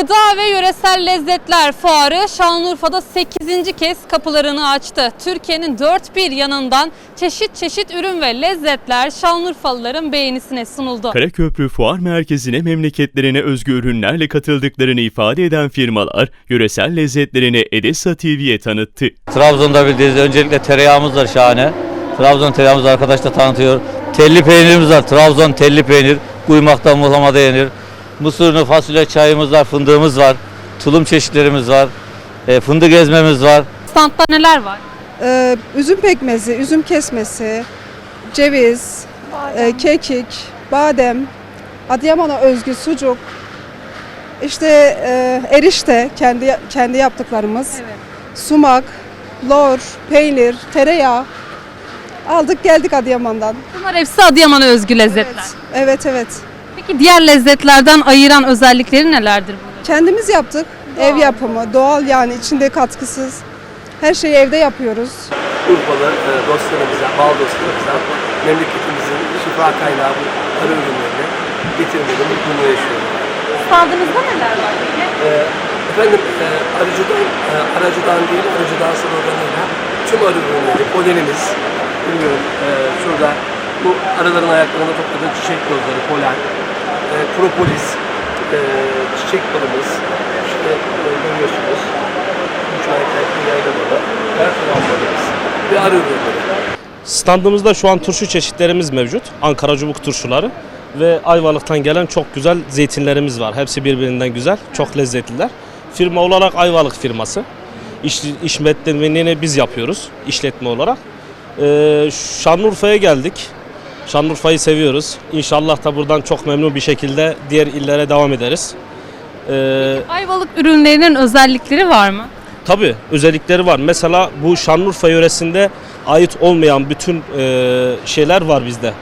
Gıda ve Yöresel Lezzetler Fuarı Şanlıurfa'da 8. kez kapılarını açtı. Türkiye'nin dört bir yanından çeşit çeşit ürün ve lezzetler Şanlıurfalıların beğenisine sunuldu. Karaköprü Fuar Merkezi'ne memleketlerine özgü ürünlerle katıldıklarını ifade eden firmalar, yöresel lezzetlerini Edessa TV'ye tanıttı. Trabzon'da bildiğiniz öncelikle tereyağımız var şahane. Trabzon tereyağımız arkadaş da tanıtıyor. Telli peynirimiz var. Trabzon telli peynir. Kuymakta muhlamada yenir. Mısırını, fasulye çayımız var, fındığımız var. Tulum çeşitlerimiz var. E, fındık ezmemiz var. Standta neler var? Ee, üzüm pekmezi, üzüm kesmesi, ceviz, e, kekik, badem, Adıyaman'a özgü sucuk, işte e, erişte kendi kendi yaptıklarımız, sumak, lor, peynir, tereyağı aldık geldik Adıyaman'dan. Bunlar hepsi Adıyaman'a özgü lezzetler. Evet evet. Peki diğer lezzetlerden ayıran özellikleri nelerdir? Kendimiz yaptık. Ev yapımı, doğal yani içinde katkısız. Her şeyi evde yapıyoruz. Urfalı e, dostlarımıza, bal dostlarımıza memleketimizin şifa kaynağı bu arı ürünlerini getirmenin mutluluğunu yaşıyorum. Standınızda neler var peki? E, efendim e, arıcıdan, e, aracıdan değil arıcıdan sloganıyla tüm arı ürünleri, polenimiz, bilmiyorum e, şurada bu arıların ayaklarında topladığı çiçek tozları, polen, e, propolis, e, çiçek balımız, işte e, görüyorsunuz, müşahitler yayla balı, her taraflarımız ve arı ürünleri. Standımızda şu an turşu çeşitlerimiz mevcut. Ankara cubuk turşuları ve Ayvalık'tan gelen çok güzel zeytinlerimiz var. Hepsi birbirinden güzel, çok lezzetliler. Firma olarak Ayvalık firması. İş, işletmelerini biz yapıyoruz işletme olarak. Ee, Şanlıurfa'ya geldik. Şanlıurfa'yı seviyoruz. İnşallah da buradan çok memnun bir şekilde diğer illere devam ederiz. Ee, Ayvalık ürünlerinin özellikleri var mı? Tabii özellikleri var. Mesela bu Şanlıurfa yöresinde ait olmayan bütün e, şeyler var bizde.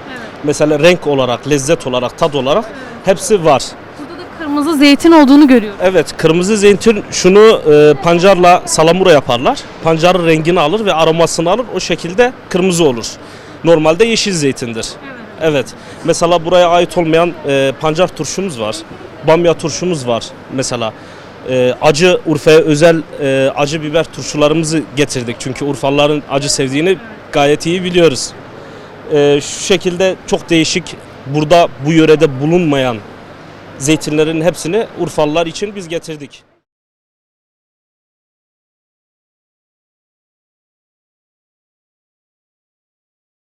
Mesela renk olarak, lezzet olarak, tat olarak hepsi var. Burada da kırmızı zeytin olduğunu görüyoruz. Evet, kırmızı zeytin şunu e, pancarla salamura yaparlar. Pancarın rengini alır ve aromasını alır. O şekilde kırmızı olur. Normalde yeşil zeytindir. Evet. Mesela buraya ait olmayan e, pancar turşumuz var. Bamya turşumuz var mesela. E, acı Urfa'ya özel e, acı biber turşularımızı getirdik. Çünkü Urfalıların acı sevdiğini gayet iyi biliyoruz. E, şu şekilde çok değişik burada bu yörede bulunmayan zeytinlerin hepsini Urfalılar için biz getirdik.